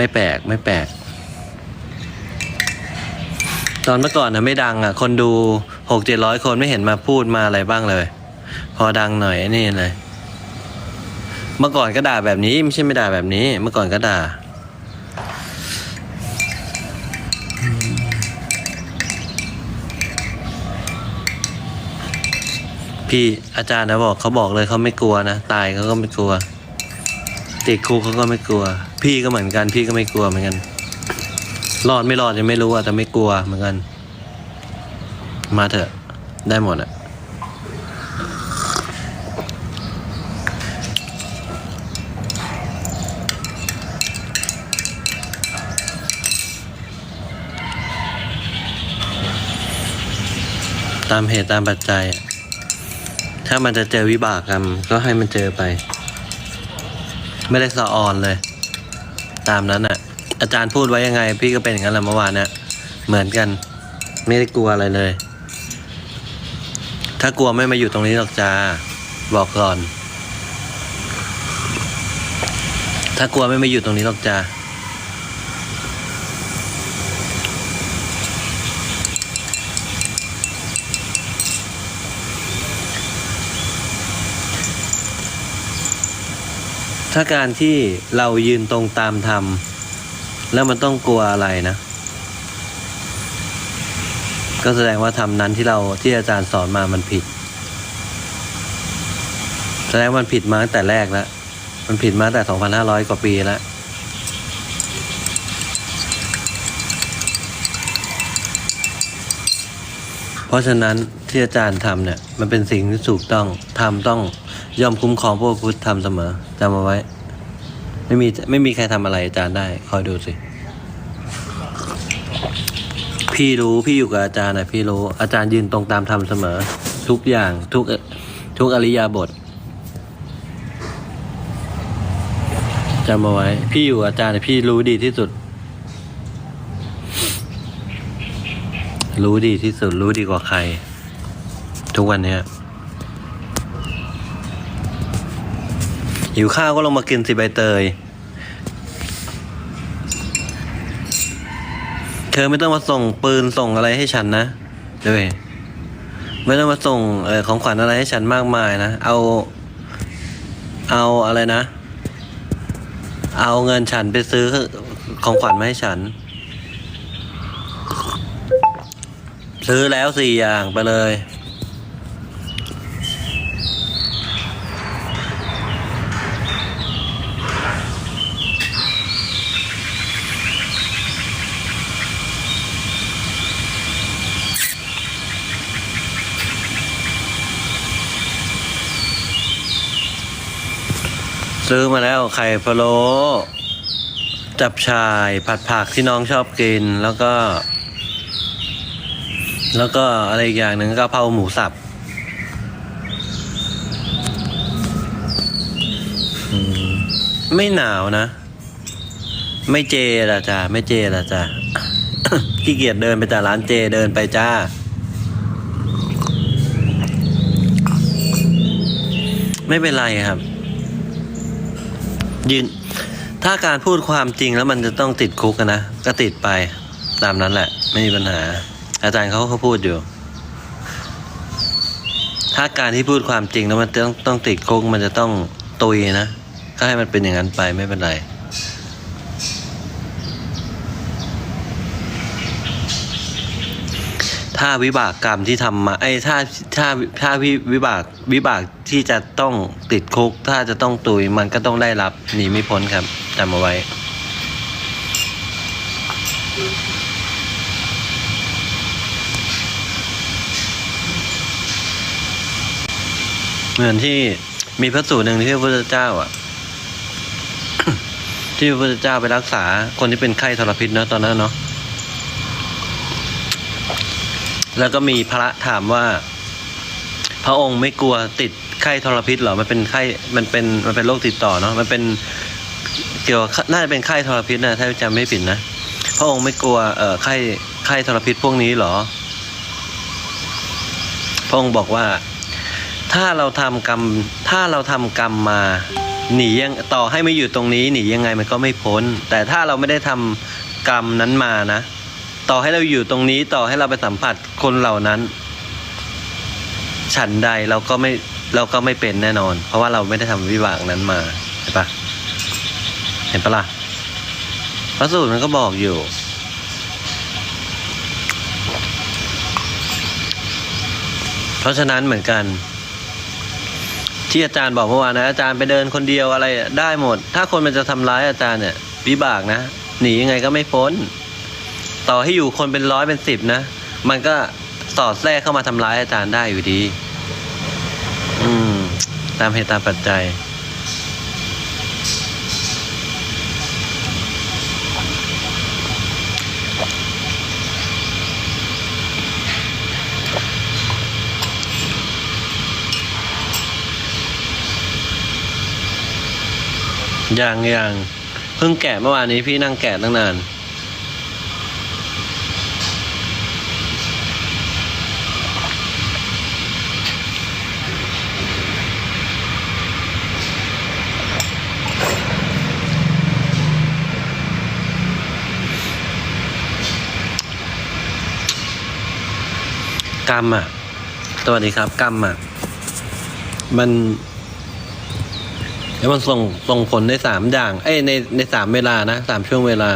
ไม่แปลกไม่แปลก ตอนเมื่อก่อนนะไม่ดังอะ คนดูหกเจ็ดร้อยคนไม่เห็นมาพูดมาอะไรบ้างเลย พอดังหน่อยนี่เลย เมื่อก่อนก็ด่าแบบนี้ไม่ใช่ไม่ด่าแบบนี้ เมื่อก่อนก็ด่าพี่อาจารย์นะบอกเขาบอกเลยเขาไม่กลัวนะ ตายเขาก็ไม่กลัว ติดคุกเขาก็ไม่กลัว พี่ก็เหมือนกัน พี่ก็ไม่กลัวเหมือนกัน รอดไม่รอดยังไม่รู้อะแต่ไม่กลัวเหมือนกัน มาเถอะได้หมดอะตามเหตุตามปัจจัยอะถ้ามันจะเจอวิบากกรรมก็ให้มันเจอไป ไม่ได้สะออนเลย ตามนั้นอะอาจารย์พูดไว้ยังไง พี่ก็เป็นอย่างนั้นแหละเมื่อวานเนี่ยเหมือนกัน ไม่ได้กลัวอะไรเลย ถ้ากลัวไม่มาอยู่ตรงนี้หรอกจ้าบอกก่อน ถ้ากลัวไม่มาอยู่ตรงนี้หรอกจ้า ถ้าการที่เรายืนตรงตามธรรม แล้วมันต้องกลัวอะไรนะ ก็แสดงว่าธรรมนั้นที่เราที่อาจารย์สอนมามันผิด แสดงว่ามันผิดมาตั้งแต่แรกแล้ว มันผิดมาตั้งแต่ 2,500 กว่าปีแล้วเพราะฉะนั้นที่อาจารย์ทำเนี่ย มันเป็นสิ่งที่ถูกต้องทำต้อง ยอมคุ้มครองพวกพุทธทำเสมอจำเอาไว้ ไม่มีไม่มีใครทำอะไรอาจารย์ได้ คอยดูสิ พี่รู้พี่อยู่กับอาจารย์นะพี่รู้อาจารย์ยืนตรงตามธรรมเสมอ ทุกอย่างทุกทุกอริยาบทจำเอาไว้ พี่อยู่อาจารย์นะพี่รู้ดีที่สุด รู้ดีที่สุดรู้ดีกว่าใคร ทุกวันเนี้ย หิวข้าวก็ลงมากินสิใบเตย เธอไม่ต้องมาส่งปืนส่งอะไรให้ฉันนะเดี๋ยวไม่ต้องมาส่งออของขวัญอะไรให้ฉันมากมายนะ เอา เอาอะไรนะ เอาเงินฉันไปซื้อของขวัญมาให้ฉัน ซื้อแล้วสี่อย่างไปเลย ซื้อมาแล้วไข่พะโล้จับชายผัดผักที่น้องชอบกินแล้วก็ แล้วก็อะไรอีกอย่างหนึ่งก็กะเพราหมูสับไม่หนาวนะ ไม่เจละจ้ะไม่เจละจ้ะขี้เกียจเดินไปแต่ร้านเจเดินไปจ้า ไม่เป็นไรครับ ยืนถ้าการพูดความจริงแล้วมันจะต้องติดคุกนะก็ติดไปตามนั้นแหละ ไม่มีปัญหา อาจารย์เขาเขาพูดอยู่ ถ้าการที่พูดความจริงแล้วมันต้องต้องติดคุกมันจะต้องตุยนะก็ให้มันเป็นอย่างนั้นไปไม่เป็นไร ถ้าวิบากกรรมที่ทำมาไอ้ถ้าถ้าถ้าวิวิบากวิบากที่จะต้องติดคุก ถ้าจะต้องตุยมันก็ต้องได้รับหนีไม่พ้นครับจำเอาไว้ เหมือนที่มีพระสูตรหนึ่งที่พระพุทธเจ้าอะที่พระพุทธเจ้าไปรักษาคนที่เป็นไข้ทรพิษเนอะตอนนั้นเนาะ แล้วก็มีพระถามว่า พระองค์ไม่กลัวติดไข้ทรพิษเหรอ มันเป็นไข้ มันเป็น มันเป็นโรคติดต่อเนาะ มันเป็นเกี่ยวน่าจะเป็นไข้ทรพิษนะ ถ้าจำไม่ผิดนะ พระองค์ไม่กลัว เอ่อ ไข้ ไข้ทรพิษพวกนี้เหรอ พระองค์บอกว่า ถ้าเราทำกรรม ถ้าเราทำกรรมมา หนียัง ต่อให้ไม่อยู่ตรงนี้ หนียังไงมันก็ไม่พ้น แต่ถ้าเราไม่ได้ทำกรรมนั้นมานะ ต่อให้เราอยู่ตรงนี้ต่อให้เราไปสัมผัสคนเหล่านั้น ฉันใดเราก็ไม่เราก็ไม่เป็นแน่นอน เพราะว่าเราไม่ได้ทำวิบากนั้นมาเห็นปะเห็นปะล่ะพระสูตรมันก็บอกอยู่ เพราะฉะนั้นเหมือนกัน ที่อาจารย์บอกเมื่อวานนะอาจารย์ไปเดินคนเดียวอะไรได้หมด ถ้าคนมันจะทำร้ายอาจารย์เนี่ยวิบากนะหนียังไงก็ไม่พ้น ต่อให้อยู่คนเป็นร้อยเป็นสิบนะ มันก็สอดแทรกเข้ามาทำร้ายอาจารย์ได้อยู่ดี อืม ตามเหตุตามปัจจัย อย่างอย่างเพิ่งแกะเมื่อวานนี้พี่นั่งแกะตั้งนาน กรรมอะสวัสดีครับ กรรมอะมันแล้วมันส่งส่งผลในสามอย่าง เอ้ยในในสามเวลานะสามช่วงเวลา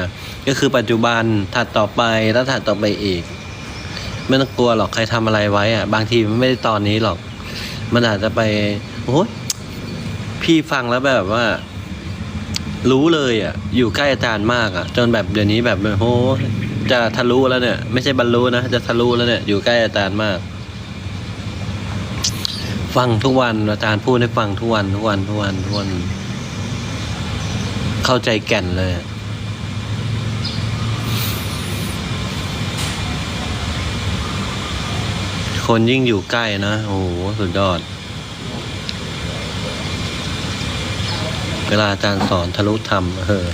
ก็คือปัจจุบันถัดต่อไปแล้วถัดต่อไปอีก ไม่ต้องกลัวหรอกใครทำอะไรไว้อะบางทีมันไม่ได้ตอนนี้หรอก มันอาจจะไปโอ้ยพี่ฟังแล้วแบบว่า รู้เลยอะ อยู่ใกล้อาจารย์มากอะ จนแบบเดี๋ยวนี้แบบโอ้ย จะทะลุแล้วเนี่ย ไม่ใช่บรรลุนะ จะทะลุแล้วเนี่ย อยู่ใกล้อาจารย์มาก ฟังทุกวันอาจารย์พูดให้ฟังทุกวันทุกวันทุกวันทุกวัน เข้าใจแก่นเลยคนยิ่งอยู่ใกล้นะ โอ้โห สุดยอด เวลาอาจารย์สอนทะลุธรรม เออ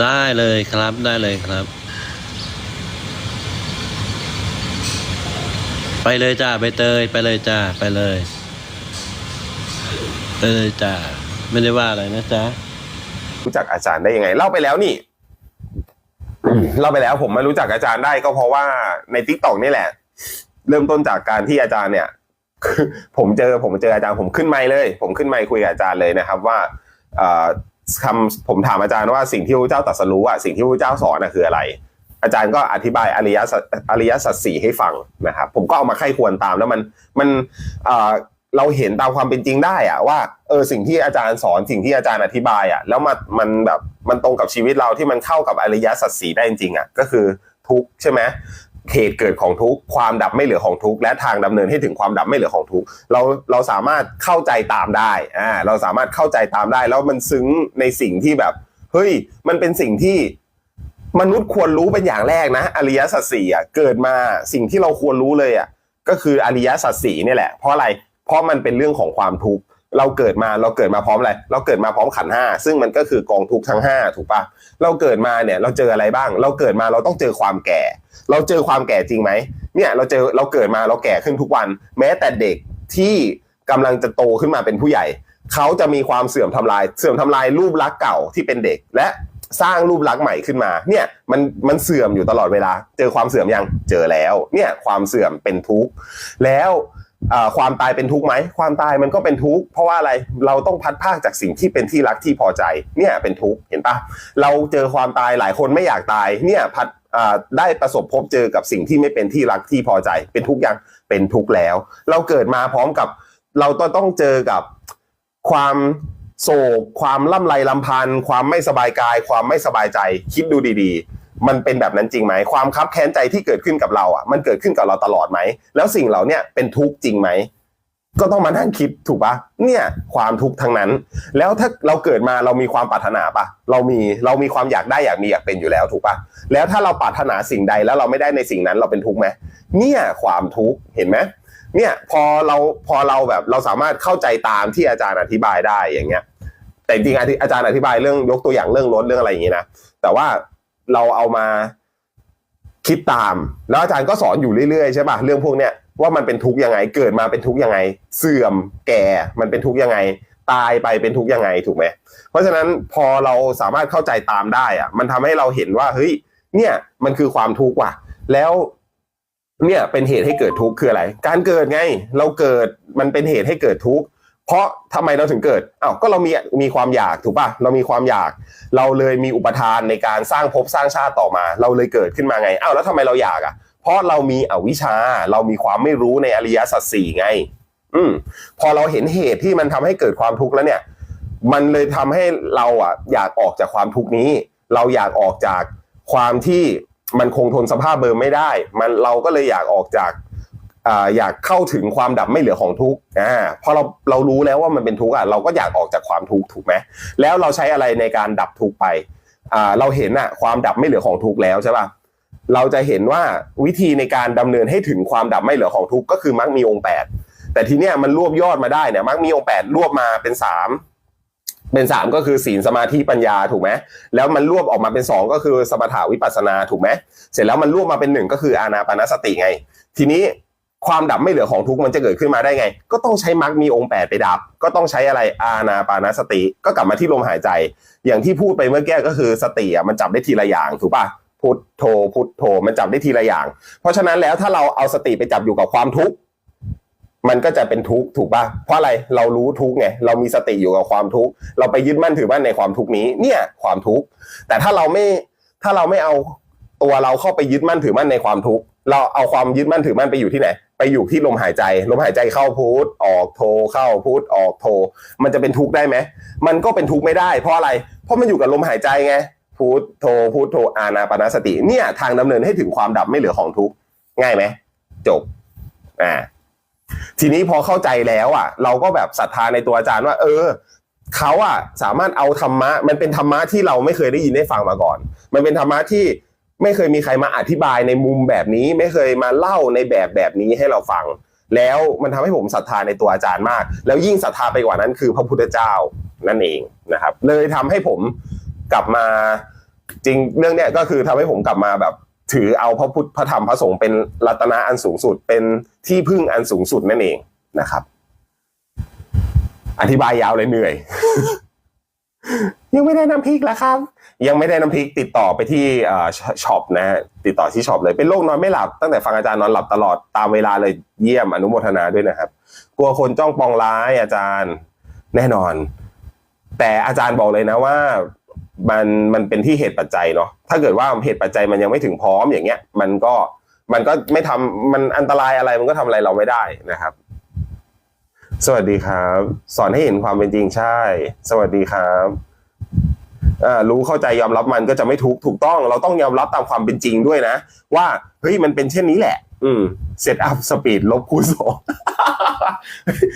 ได้เลยครับได้เลยครับ ไปเลยจ้าไปเตยไปเลยจ้าไปเลยไปเลยจ้าไม่ได้ว่าอะไรนะจ๊ะรู้จักอาจารย์ได้ยังไง เล่าไปแล้วนี่ เล่าไปแล้วผมมารู้จักอาจารย์ได้ก็เพราะว่าในทิกตอกนี่แหละ เริ่มต้นจากการที่อาจารย์เนี่ยผมเจอผมเจออาจารย์ผมขึ้นไมค์เลย ผมขึ้นไมค์คุยกับอาจารย์เลยนะครับ ว่าอ่อ คำผมถามอาจารย์ว่าสิ่งที่พระเจ้าตรัสรู้อะสิ่งที่พระเจ้าสอนอะคืออะไร อาจารย์ก็อธิบายอริยสัจอริยสัจสี่ให้ฟังนะครับผมก็เอามาไข้ควรตามแล้วมันมันเออเราเห็นตามความเป็นจริงได้อะว่าเออสิ่งที่อาจารย์สอนสิ่งที่อาจารย์อธิบายอะแล้วมันมันแบบมันตรงกับชีวิตเราที่มันเข้ากับอริยสัจสี่ได้จริงๆอะก็คือทุกข์ใช่ไหม เหตุเกิดของทุกความดับไม่เหลือของทุกและทางดำเนินให้ถึงความดับไม่เหลือของทุกเราเราสามารถเข้าใจตามได้อ่าเราสามารถเข้าใจตามได้ แล้วมันซึ้งในสิ่งที่แบบเฮ้ยมันเป็นสิ่งที่มนุษย์ควรรู้เป็นอย่างแรกนะ อริยสัจสี่อะเกิดมาสิ่งที่เราควรรู้เลยอะก็คืออริยสัจสี่นี่แหละ เพราะอะไรเพราะมันเป็นเรื่องของความทุกข์ เราเกิดมาเราเกิดมาพร้อมอะไร เราเกิดมาพร้อมขันห้าซึ่งมันก็คือกองทุกทั้งห้าถูกปะเราเกิดมาเนี่ยเราเจออะไรบ้าง เราเกิดมาเราต้องเจอความแก่ เราเจอความแก่จริงไหมเนี่ยเราเจอเราเกิดมาเราแก่ขึ้นทุกวัน แม้แต่เด็กที่กำลังจะโตขึ้นมาเป็นผู้ใหญ่ เขาจะมีความเสื่อมทำลาย เสื่อมทำลายรูปลักษณ์เก่าที่เป็นเด็กและสร้างรูปลักษณ์ใหม่ขึ้นมา เนี่ยมันมันเสื่อมอยู่ตลอดเวลา เจอความเสื่อมยังเจอแล้ว เนี่ยความเสื่อมเป็นทุกข์แล้ว ความตายเป็นทุกข์ไหมความตายมันก็เป็นทุกข์เพราะว่าอะไรเราต้องพัดภาคจากสิ่งที่เป็นที่รักที่พอใจเนี่ยเป็นทุกข์เห็นปะเราเจอความตายหลายคนไม่อยากตายเนี่ยพัดได้ประสบพบเจอกับสิ่งที่ไม่เป็นที่รักที่พอใจ เป็นทุกข์ยังเป็นทุกข์แล้ว เราเกิดมาพร้อมกับเราต้องต้องเจอกับความโศกความล่ำไรลำพันธ์ความไม่สบายกาย ความไม่สบายใจคิดดูดีๆ มันเป็นแบบนั้นจริงไหม ความคับแค้นใจที่เกิดขึ้นกับเราอะมันเกิดขึ้นกับเราตลอดไหม แล้วสิ่งเหล่านี้เป็นทุกข์จริงไหม ก็ต้องมานั่งคิดถูกปะเนี่ยความทุกข์ทั้งนั้น แล้วถ้าเราเกิดมาเรามีความปรารถนาปะเรามีเรามีความอยากได้อยากมีอยากเป็นอยู่แล้วถูกปะแล้วถ้าเราปรารถนาสิ่งใดแล้วเราไม่ได้ในสิ่งนั้นเราเป็นทุกข์ไหมเนี่ยความทุกข์เห็นไหมเนี่ยพอเราพอเราแบบเราสามารถเข้าใจตามที่อาจารย์อธิบายได้อย่างเงี้ย แต่จริงอาทิอาจารย์อธิบายเรื่องยกตัวอย่างเรื่องรถเรื่องอะไรอย่างงี้นะแต่ว่า เราเอามาคิดตาม แล้วอาจารย์ก็สอนอยู่เรื่อยๆใช่ป่ะเรื่องพวกเนี้ยว่ามันเป็นทุกข์ยังไง เกิดมาเป็นทุกข์ยังไง เสื่อมแก่มันเป็นทุกข์ยังไง ตายไปเป็นทุกข์ยังไงถูกไหมเพราะฉะนั้นพอเราสามารถเข้าใจตามได้อะมันทำให้เราเห็นว่าเฮ้ยเนี่ยมันคือความทุกข์ว่ะ แล้วเนี่ยเป็นเหตุให้เกิดทุกข์คืออะไร การเกิดไง เราเกิดมันเป็นเหตุให้เกิดทุกข์ เพราะทำไมเราถึงเกิดอ้าวก็เรามีมีความอยากถูกป่ะเรามีความอยาก เราเลยมีอุปทานในการสร้างภพสร้างชาติต่อมา เราเลยเกิดขึ้นมาไงอ้าวแล้วทำไมเราอยากอะ เพราะเรามีอวิชชา เรามีความไม่รู้ในอริยสัจสี่ไง อืมพอเราเห็นเหตุที่มันทำให้เกิดความทุกข์แล้วเนี่ย มันเลยทำให้เราอะ อยากออกจากความทุกข์นี้ เราอยากออกจากความที่มันคงทนสภาพเดิมไม่ได้ มันเราก็เลยอยากออกจาก อยากเข้าถึงความดับไม่เหลือของทุกข์อ่าพอเราเรารู้แล้วว่ามันเป็นทุกข์อะเราก็อยากออกจากความทุกข์ถูกไหมแล้วเราใช้อะไรในการดับทุกข์ไปอ่าเราเห็นอะความดับไม่เหลือของทุกข์แล้วใช่ป่ะเราจะเห็นว่าวิธีในการดำเนินให้ถึงความดับไม่เหลือของทุกข์ก็คือมรรคมีองค์แปดแต่ทีเนี้ยมันรวบยอดมาได้เนี่ยมรรคมีองค์แปดรวบมาเป็นสามเป็นสามก็คือศีลสมาธิปัญญาถูกไหมแล้วมันรวบออกมาเป็นสองก็คือสมถาวิปัสสนาถูกไหมเสร็จแล้วมันรวบมาเป็นหนึ่งก็คืออานาปานสติไง ทีนี้ ความดับไม่เหลือของทุกข์มันจะเกิดขึ้นมาได้ไง ก็ต้องใช้มรรคมีองค์แปดไปดับ ก็ต้องใช้อะไรอานาปานสติ ก็กลับมาที่ลมหายใจ อย่างที่พูดไปเมื่อกี้ก็คือสติอะมันจับได้ทีละอย่างถูกปะพุทโธพุทโธมันจับได้ทีละอย่าง เพราะฉะนั้นแล้วถ้าเราเอาสติไปจับอยู่กับความทุกข์มันก็จะเป็นทุกข์ถูกปะเพราะอะไรเรารู้ทุกข์ไงเรามีสติอยู่กับความทุกข์เราไปยึดมั่นถือมั่นในความทุกข์นี้เนี่ยความทุกข์แต่ถ้าเราไม่ถ้าเราไม่เอาตัวเราเข้าไปยึดมั่นถือมั่นในความทุกข์เราเอาความยึดมั่นถือมั่นไปอยู่ที่ไหน ไปอยู่ที่ลมหายใจ ลมหายใจเข้าพุทออกโทเข้าพุทออกโท มันจะเป็นทุกข์ได้ไหมมันก็เป็นทุกข์ไม่ได้เพราะอะไร เพราะมันอยู่กับลมหายใจไงพุทโธพุทโธอานาปานสติ เนี่ยทางดำเนินให้ถึงความดับไม่เหลือของทุกข์ง่ายไหมจบอ่าทีนี้พอเข้าใจแล้วอะ เราก็แบบศรัทธาในตัวอาจารย์ว่า เออเขาอะสามารถเอาธรรมะ มันเป็นธรรมะที่เราไม่เคยได้ยินได้ฟังมาก่อน มันเป็นธรรมะที่ ไม่เคยมีใครมาอธิบายในมุมแบบนี้ ไม่เคยมาเล่าในแบบแบบนี้ให้เราฟัง แล้วมันทำให้ผมศรัทธาในตัวอาจารย์มาก แล้วยิ่งศรัทธาไปกว่านั้นคือพระพุทธเจ้านั่นเองนะครับ เลยทำให้ผมกลับมาจริงเรื่องเนี้ยก็คือทำให้ผมกลับมาแบบถือเอาพระพุทธพระธรรมพระสงฆ์เป็นรัตนะอันสูงสุดเป็นที่พึ่งอันสูงสุดนั่นเองนะครับ อธิบายยาวเลยเหนื่อย ยังไม่ได้น้ำพริกแล้วครับ ยังไม่ได้น้ำพริกติดต่อไปที่ช็อปนะฮะติดต่อที่ช็อปเลยเป็นโรคนอนไม่หลับตั้งแต่ฟังอาจารย์นอนหลับตลอดตามเวลาเลยเยี่ยมอนุโมทนาด้วยนะครับ กลัวคนจ้องปองร้ายอาจารย์แน่นอน แต่อาจารย์บอกเลยนะว่ามันมันเป็นที่เหตุปัจจัยเนาะถ้าเกิดว่าเหตุปัจจัยมันยังไม่ถึงพร้อมอย่างเงี้ย มันก็มันก็ไม่ทำมันอันตรายอะไรมันก็ทำอะไรเราไม่ได้นะครับ สวัสดีครับ สอนให้เห็นความเป็นจริงใช่ สวัสดีครับ รู้เข้าใจยอมรับมันก็จะไม่ทุกถูกต้อง เราต้องยอมรับตามความเป็นจริงด้วยนะ ว่าเฮ้ยมันเป็นเช่นนี้แหละ อืมเซตอัพสปีดลบคูณสอง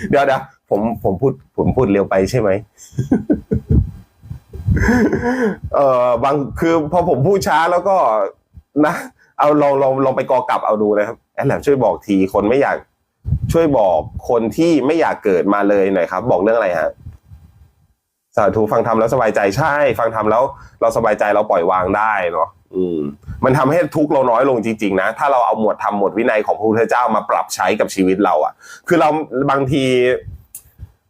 เดี๋ยวเดี๋ยวผมผมพูดผมพูดเร็วไปใช่ไหมเออบางคือพอผมพูดช้าแล้วก็นะ เอาลองลองลองไปกอกลับเอาดูนะครับแอดแลมช่วยบอกทีคนไม่อยากช่วยบอกคนที่ไม่อยากเกิดมาเลยหน่อยครับ บอกเรื่องอะไรฮะ สาธุฟังทำแล้วสบายใจใช่ ฟังทำแล้วเราสบายใจเราปล่อยวางได้เนาะอืม มันทำให้ทุกข์เราน้อยลงจริง ๆ นะ ถ้าเราเอาหมวดธรรมหมวดวินัยของพระพุทธเจ้ามาปรับใช้กับชีวิตเราอะ่ะ คือเราบางที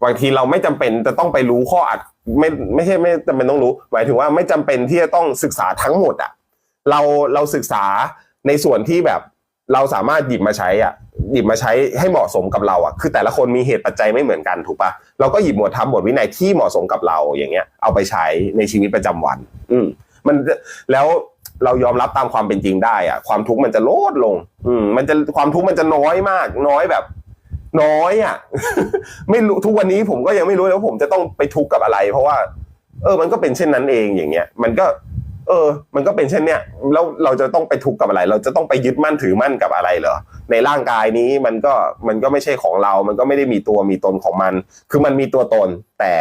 บางทีเราไม่จำเป็นจะต้องไปรู้ข้ออัดไม่ไม่ใช่ไม่จำเป็นต้องรู้ หมายถึงว่าไม่จำเป็นที่จะต้องศึกษาทั้งหมดอะ่ะ เราเราศึกษาในส่วนที่แบบ เราสามารถหยิบมาใช้อะหยิบมาใช้ให้เหมาะสมกับเราอะคือแต่ละคนมีเหตุปัจจัยไม่เหมือนกันถูกปะเราก็หยิบหมวดธรรมหมวดวินัยที่เหมาะสมกับเราอย่างเงี้ย เอาไปใช้ในชีวิตประจำวัน อืมมันแล้วเรายอมรับตามความเป็นจริงได้อะ ความทุกข์มันจะลดลง อืม มันจะความทุกข์มันจะน้อยมาก น้อยแบบ น้อยอะ ไม่รู้ทุกวันนี้ผมก็ยังไม่รู้เลยว่าผมจะต้องไปทุกข์กับอะไร เพราะว่า เออ มันก็เป็นเช่นนั้นเองอย่างเงี้ย มันก็ เออ มันก็เป็นเช่นเนี้ยแล้วเราจะต้องไปทุกข์กับอะไร เราจะต้องไปยึดมั่นถือมั่นกับอะไรเหรอในร่างกายนี้มันก็มันก็ไม่ใช่ของเรา มันก็ไม่ได้มีตัวมีตนของมัน คือมันมีตัวตน แต่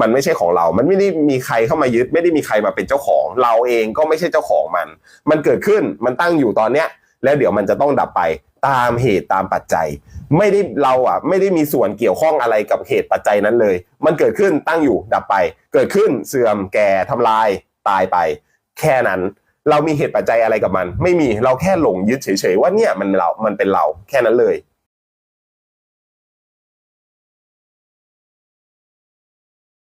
มันไม่ใช่ของเรา มันไม่ได้มีใครเข้ามายึด ไม่ได้มีใครมาเป็นเจ้าของ เราเองก็ไม่ใช่เจ้าของมัน มันเกิดขึ้นมันตั้งอยู่ตอนเนี้ย แล้วเดี๋ยวมันจะต้องดับไปตามเหตุตามปัจจัย ไม่ได้เราอะ ไม่ได้มีส่วนเกี่ยวข้องอะไรกับเหตุปัจจัยนั้นเลย มันเกิดขึ้นตั้งอยู่ดับไป เกิดขึ้นเสื่อมแก่ทำลายตายไป แค่นั้น เรามีเหตุปัจจัยอะไรกับมัน ไม่มีเราแค่หลงยึดเฉยๆว่าเนี่ยมันเรา มันเป็นเราแค่นั้นเลย